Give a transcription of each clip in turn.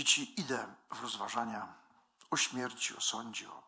Dzieci, idę w rozważania o śmierci, o sądzie. O...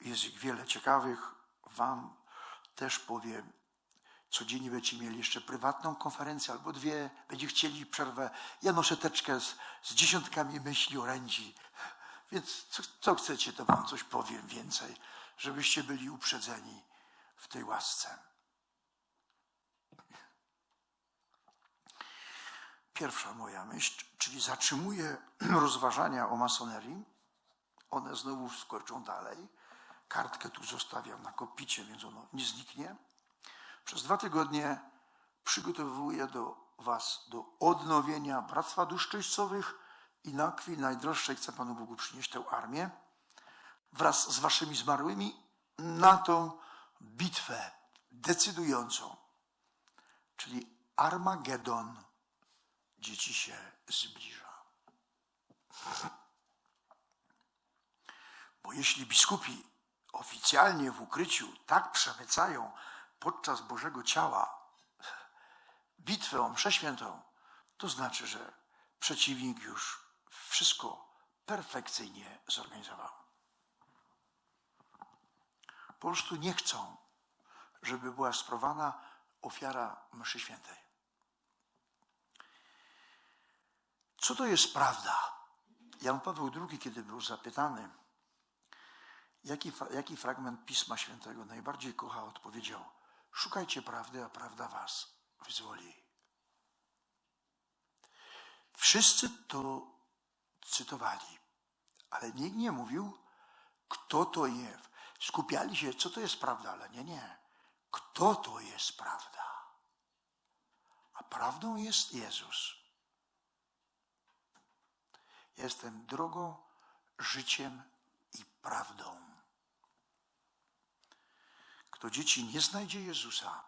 Jest ich wiele ciekawych. Wam też powiem. Codziennie będziecie mieli jeszcze prywatną konferencję albo dwie. Będziecie chcieli przerwę. Ja noszę teczkę z, z dziesiątkami myśli, orędzi. Więc co, co chcecie, to wam coś powiem więcej, żebyście byli uprzedzeni w tej łasce. Pierwsza moja myśl, czyli zatrzymuję rozważania o masonerii. One znowu skoczą dalej. Kartkę tu zostawiam na kopicie, więc ono nie zniknie. Przez dwa tygodnie przygotowuję do Was do odnowienia Bractwa Dusz Czyścowych i na krwi najdroższej chcę Panu Bogu przynieść tę armię wraz z Waszymi zmarłymi na tą bitwę decydującą, czyli Armagedon dzieci się zbliża. Bo jeśli biskupi oficjalnie w ukryciu tak przemycają podczas Bożego Ciała bitwę o mszę świętą, to znaczy, że przeciwnik już wszystko perfekcyjnie zorganizował. Po prostu nie chcą, żeby była sprawowana ofiara mszy świętej. Co to jest prawda? Jan Paweł II, kiedy był zapytany, jaki, jaki fragment Pisma Świętego najbardziej kocha, odpowiedział: Szukajcie prawdy, a prawda was wyzwoli. Wszyscy to cytowali, ale nikt nie mówił, kto to jest. Skupiali się, co to jest prawda, ale nie, nie. Kto to jest prawda? A prawdą jest Jezus. Jestem drogą, życiem i prawdą. Kto dzieci nie znajdzie Jezusa,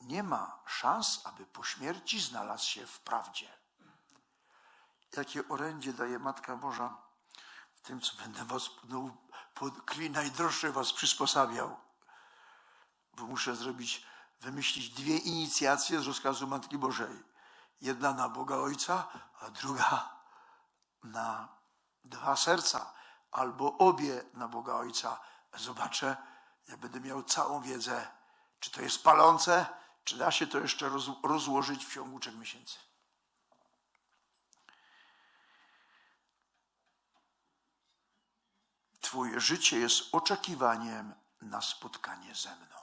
nie ma szans, aby po śmierci znalazł się w prawdzie. Jakie orędzie daje Matka Boża w tym, co będę was no, po krwi najdroższe was przysposabiał. Bo muszę zrobić, wymyślić dwie inicjacje z rozkazu Matki Bożej. Jedna na Boga Ojca, a druga na dwa serca, albo obie na Boga Ojca. Zobaczę, ja będę miał całą wiedzę, czy to jest palące, czy da się to jeszcze rozłożyć w ciągu trzech miesięcy. Twoje życie jest oczekiwaniem na spotkanie ze mną.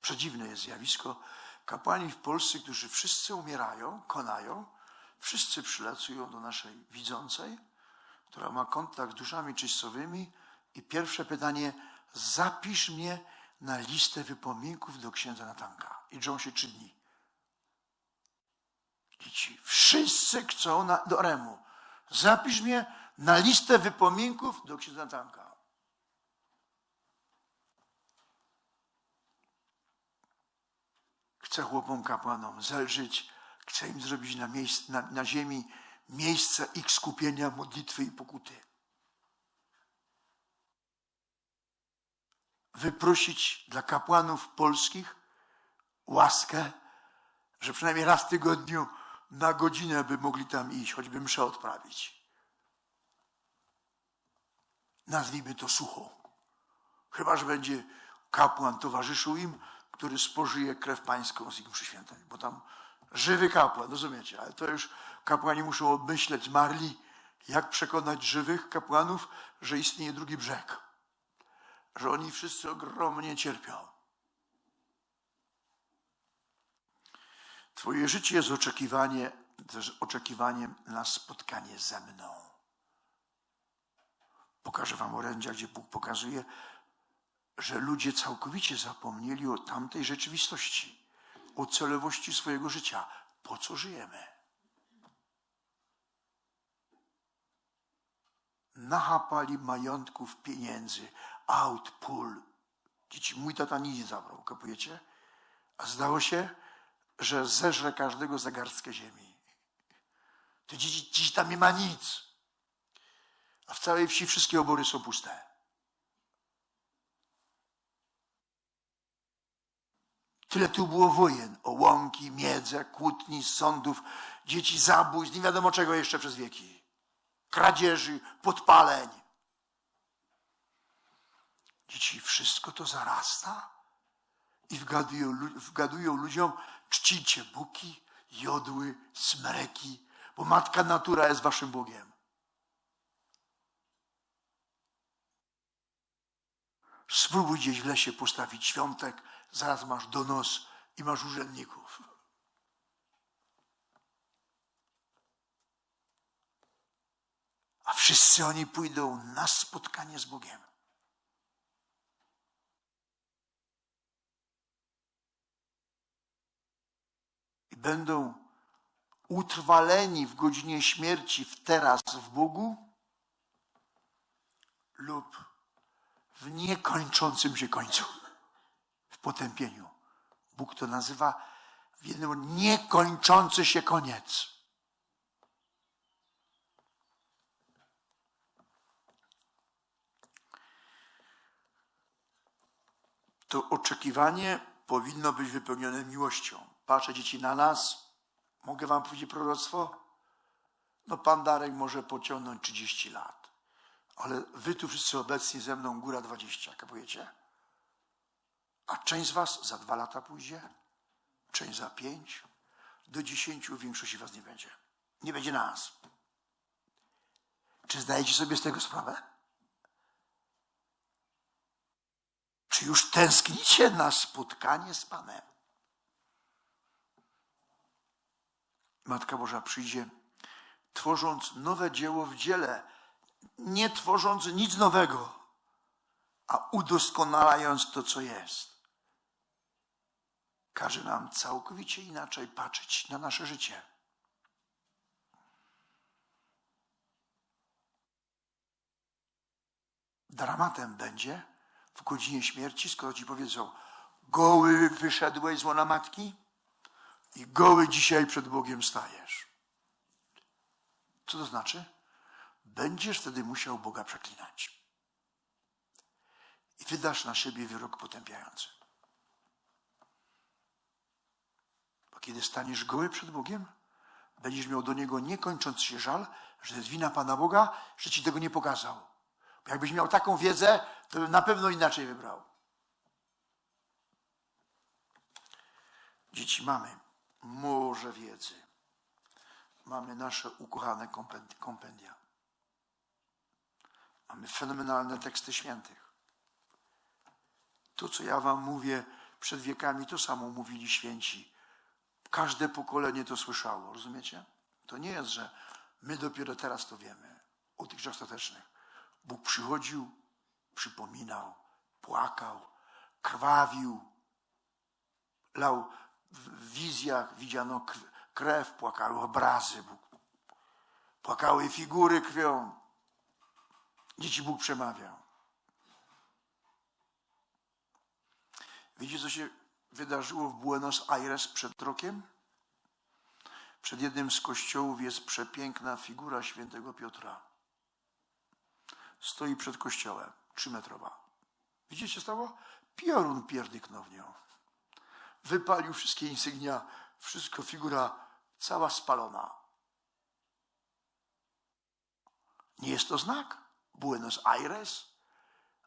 Przedziwne jest zjawisko. Kapłani w Polsce, którzy wszyscy umierają, konają, Wszyscy przylacują do naszej widzącej, która ma kontakt z duszami czystowymi i pierwsze pytanie, zapisz mnie na listę wypominków do księdza Natanka. I drzą się trzy dni. Dzieci, wszyscy chcą na, do Remu. Zapisz mnie na listę wypominków do księdza Natanka. Chcę chłopom kapłanom zelżyć Chce im zrobić na, miejsc, na, na ziemi miejsce ich skupienia, modlitwy i pokuty. Wyprosić dla kapłanów polskich łaskę, że przynajmniej raz w tygodniu na godzinę by mogli tam iść, choćby mszę odprawić. Nazwijmy to sucho. Chyba, że będzie kapłan towarzyszył im, który spożyje krew pańską z ich mszy świętej, bo tam Żywy kapłan, rozumiecie? Ale to już kapłani muszą obmyśleć zmarli, jak przekonać żywych kapłanów, że istnieje drugi brzeg. Że oni wszyscy ogromnie cierpią. Twoje życie jest oczekiwanie, też oczekiwaniem na spotkanie ze mną. Pokażę wam orędzia, gdzie Bóg pokazuje, że ludzie całkowicie zapomnieli o tamtej rzeczywistości o celowości swojego życia. Po co żyjemy? Nachapali majątków, pieniędzy, aut, pól. Dzieci, mój tata nic nie zabrał, kapujecie? A zdało się, że zeżre każdego za garstkę ziemi. To dziś, dziś tam nie ma nic. A w całej wsi wszystkie obory są puste. Tyle tu było wojen, o łąki, miedzę, kłótni, sądów, dzieci zabójstw, nie wiadomo czego jeszcze przez wieki. Kradzieży, podpaleń. Dzieci, wszystko to zarasta i wgadują, wgadują ludziom, czcicie buki, jodły, smreki, bo matka natura jest waszym Bogiem. Spróbuj gdzieś w lesie postawić świątek, zaraz masz donos i masz urzędników. A wszyscy oni pójdą na spotkanie z Bogiem. I będą utrwaleni w godzinie śmierci w teraz w Bogu lub w niekończącym się końcu, potępieniu. Bóg to nazywa w jednym niekończący się koniec. To oczekiwanie powinno być wypełnione miłością. Patrzę dzieci na nas. Mogę wam powiedzieć proroctwo? No pan Darek może pociągnąć 30 lat. Ale wy tu wszyscy obecni ze mną, góra 20, kapujecie? A część z was za dwa lata pójdzie, część za pięć, do dziesięciu większości was nie będzie. Nie będzie nas. Czy zdajecie sobie z tego sprawę? Czy już tęsknicie na spotkanie z Panem? Matka Boża przyjdzie, tworząc nowe dzieło w dziele, nie tworząc nic nowego, a udoskonalając to, co jest. Każe nam całkowicie inaczej patrzeć na nasze życie. Dramatem będzie w godzinie śmierci, skoro ci powiedzą, goły wyszedłeś z łona matki i goły dzisiaj przed Bogiem stajesz. Co to znaczy? Będziesz wtedy musiał Boga przeklinać. I wydasz na siebie wyrok potępiający. Bo kiedy staniesz goły przed Bogiem, będziesz miał do Niego niekończący się żal, że to jest wina Pana Boga, że Ci tego nie pokazał. Bo jakbyś miał taką wiedzę, to bym na pewno inaczej wybrał. Dzieci mamy morze wiedzy. Mamy nasze ukochane kompendi- kompendia. Mamy fenomenalne teksty świętych. To, co ja wam mówię przed wiekami, to samo mówili święci. Każde pokolenie to słyszało, rozumiecie? To nie jest, że my dopiero teraz to wiemy o tych ostatecznych. Bóg przychodził, przypominał, płakał, krwawił, lał w wizjach, widziano krew, płakały obrazy, Bóg. płakały figury krwią. Dzieci Bóg przemawiał. Widzicie, co się wydarzyło w Buenos Aires przed rokiem? Przed jednym z kościołów jest przepiękna figura świętego Piotra. Stoi przed kościołem, trzymetrowa. Widzicie, stało? Piorun pierdyknął w nią. Wypalił wszystkie insygnia, wszystko, figura cała spalona. Nie jest to znak? Buenos Aires?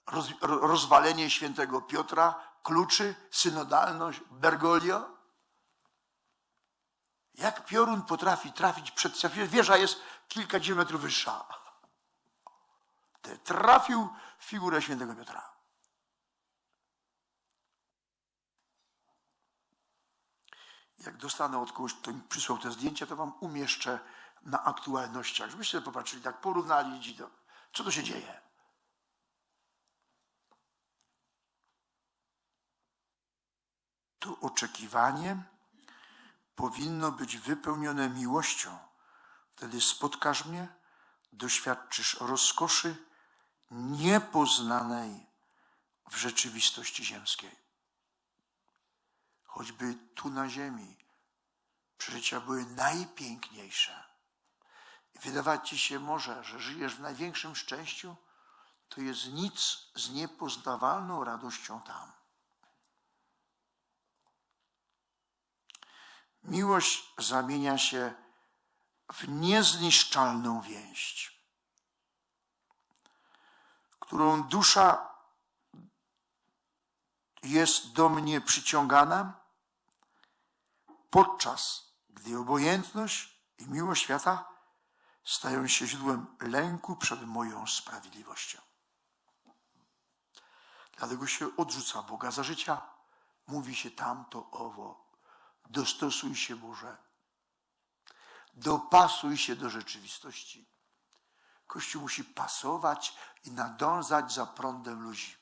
Roz, ro- rozwalenie świętego Piotra, kluczy, synodalność, Bergoglio? Jak piorun potrafi trafić przed... Wieża jest kilkadziesiąt metrów wyższa. Trafił w figurę świętego Piotra. Jak dostanę od kogoś, kto mi przysłał te zdjęcia, to wam umieszczę na aktualnościach, żebyście popatrzyli, tak porównali, co to się dzieje. To oczekiwanie powinno być wypełnione miłością. Wtedy spotkasz mnie, doświadczysz rozkoszy niepoznanej w rzeczywistości ziemskiej. Choćby tu na ziemi przeżycia były najpiękniejsze. Wydawać ci się może, że żyjesz w największym szczęściu, to jest nic z niepoznawalną radością tam. Miłość zamienia się w niezniszczalną więź, którą dusza jest do mnie przyciągana, podczas gdy obojętność i miłość świata stają się źródłem lęku przed moją sprawiedliwością. Dlatego się odrzuca Boga za życia. Mówi się tamto, owo. Dostosuj się, Boże. Dopasuj się do rzeczywistości. Kościół musi pasować i nadążać za prądem ludzi.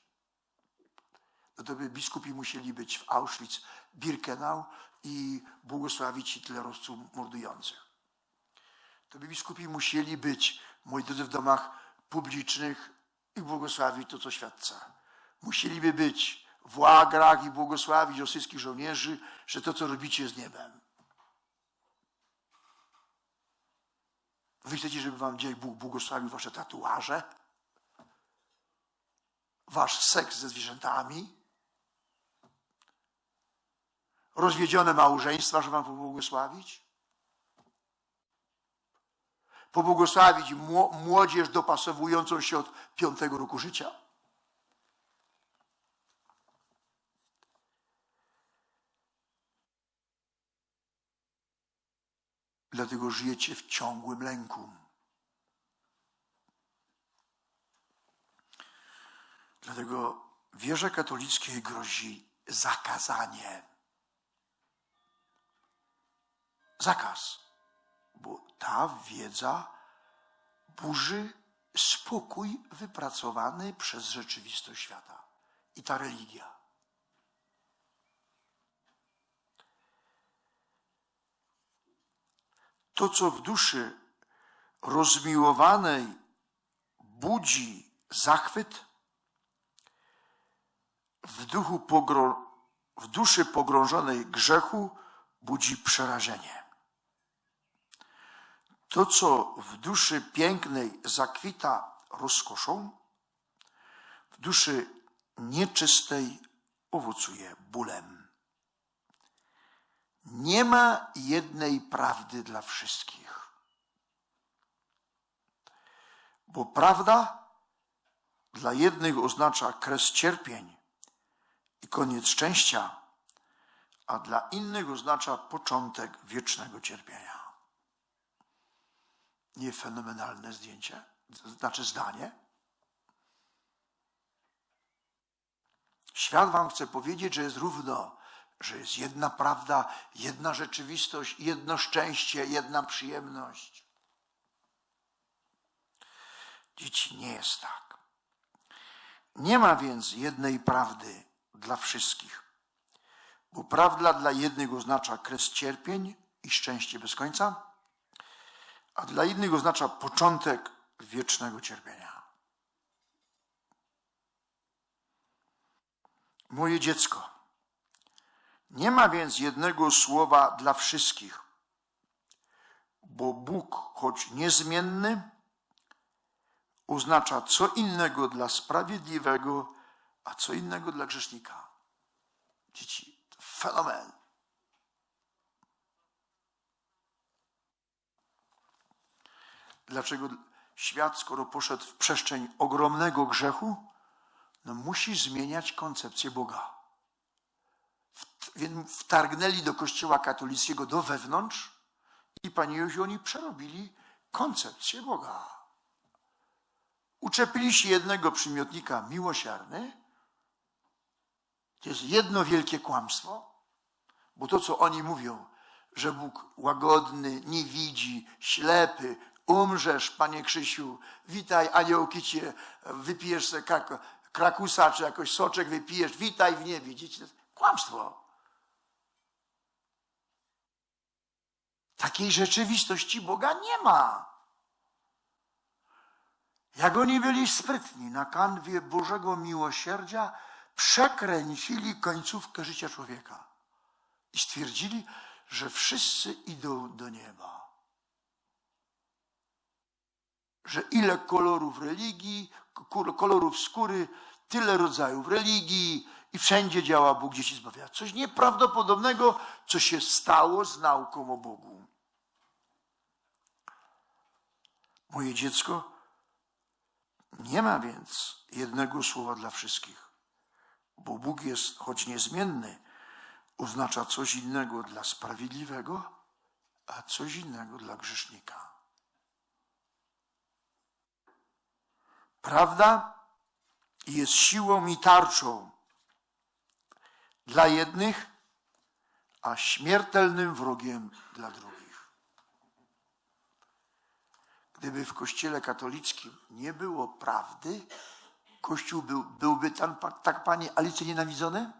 No to by biskupi musieli być w Auschwitz, Birkenau i błogosławić hitlerowców mordujących. To by biskupi musieli być, moi drodzy, w domach publicznych i błogosławić to, co świadca. Musieliby być w łagrach i błogosławić rosyjskich żołnierzy, że to, co robicie, z niebem. Wy chcecie, żeby wam dzień Bóg błogosławił wasze tatuaże? Wasz seks ze zwierzętami? Rozwiedzione małżeństwa, żeby wam pobłogosławić? Pobłogosławić młodzież dopasowującą się od piątego roku życia? Dlatego żyjecie w ciągłym lęku. Dlatego wierze katolickiej grozi zakazanie. Zakaz, bo ta wiedza burzy spokój wypracowany przez rzeczywistość świata i ta religia. To, co w duszy rozmiłowanej budzi zachwyt, w, duchu w duszy pogrążonej grzechu budzi przerażenie. To, co w duszy pięknej zakwita rozkoszą, w duszy nieczystej owocuje bólem. Nie ma jednej prawdy dla wszystkich. Bo prawda dla jednych oznacza kres cierpień i koniec szczęścia, a dla innych oznacza początek wiecznego cierpienia. Nie fenomenalne zdjęcie, znaczy zdanie. Świat wam chce powiedzieć, że jest równo że jest jedna prawda, jedna rzeczywistość, jedno szczęście, jedna przyjemność. Dzieci nie jest tak. Nie ma więc jednej prawdy dla wszystkich, bo prawda dla jednych oznacza kres cierpień i szczęście bez końca, a dla innych oznacza początek wiecznego cierpienia. Moje dziecko nie ma więc jednego słowa dla wszystkich, bo Bóg, choć niezmienny, oznacza co innego dla sprawiedliwego, a co innego dla grzesznika. Dzieci, fenomen. Dlaczego świat, skoro poszedł w przestrzeń ogromnego grzechu, no musi zmieniać koncepcję Boga więc wtargnęli do kościoła katolickiego do wewnątrz i Panie Józiu, oni przerobili koncepcję Boga. Uczepili się jednego przymiotnika miłosierny. To jest jedno wielkie kłamstwo, bo to, co oni mówią, że Bóg łagodny, nie widzi, ślepy, umrzesz, Panie Krzysiu, witaj, aniołki cię, wypijesz sobie krakusa, czy jakoś soczek wypijesz, witaj w niebie. Dzieci, kłamstwo. Takiej rzeczywistości Boga nie ma. Jak oni byli sprytni na kanwie Bożego miłosierdzia, przekręcili końcówkę życia człowieka i stwierdzili, że wszyscy idą do nieba. Że ile kolorów religii, kolorów skóry, tyle rodzajów religii, I wszędzie działa Bóg, dzieci zbawia. Coś nieprawdopodobnego, co się stało z nauką o Bogu. Moje dziecko nie ma więc jednego słowa dla wszystkich, bo Bóg jest, choć niezmienny, oznacza coś innego dla sprawiedliwego, a coś innego dla grzesznika. Prawda jest siłą i tarczą dla jednych, a śmiertelnym wrogiem dla drugich. Gdyby w Kościele katolickim nie było prawdy, Kościół był, byłby tam, tak, panie Alice, nienawidzony?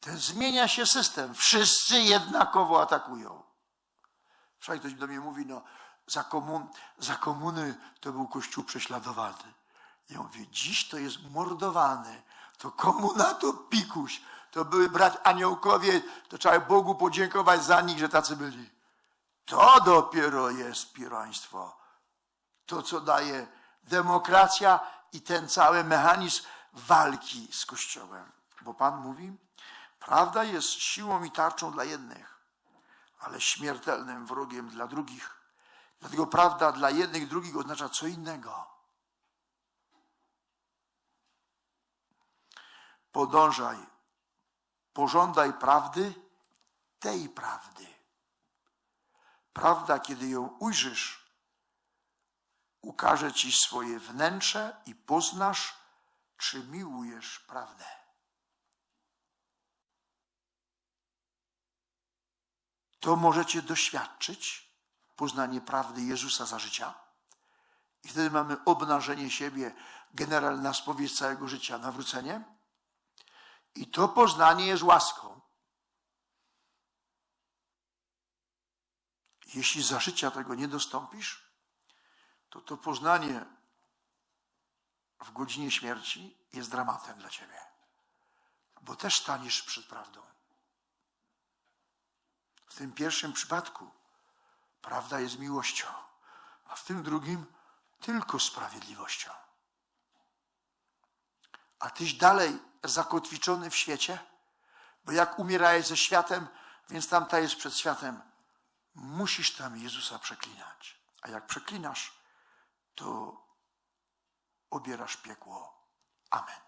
Ten zmienia się system. Wszyscy jednakowo atakują. Wczoraj ktoś do mnie mówi, no za, komun, za komuny to był Kościół prześladowany. Ja mówię, dziś to jest mordowany. To komuna to pikuś. To były brat aniołkowie. To trzeba Bogu podziękować za nich, że tacy byli. To dopiero jest piroństwo. To, co daje demokracja i ten cały mechanizm walki z Kościołem. Bo Pan mówi, prawda jest siłą i tarczą dla jednych, ale śmiertelnym wrogiem dla drugich. Dlatego prawda dla jednych drugich oznacza co innego. Podążaj, pożądaj prawdy, tej prawdy. Prawda, kiedy ją ujrzysz, ukaże ci swoje wnętrze i poznasz, czy miłujesz prawdę. To możecie doświadczyć poznanie prawdy Jezusa za życia. I wtedy mamy obnażenie siebie, generalna spowiedź całego życia, nawrócenie. I to poznanie jest łaską. Jeśli za życia tego nie dostąpisz, to to poznanie w godzinie śmierci jest dramatem dla ciebie. Bo też staniesz przed prawdą. W tym pierwszym przypadku prawda jest miłością, a w tym drugim tylko sprawiedliwością. A tyś dalej zakotwiczony w świecie, bo jak umierałeś ze światem, więc tamta jest przed światem, musisz tam Jezusa przeklinać. A jak przeklinasz, to obierasz piekło. Amen.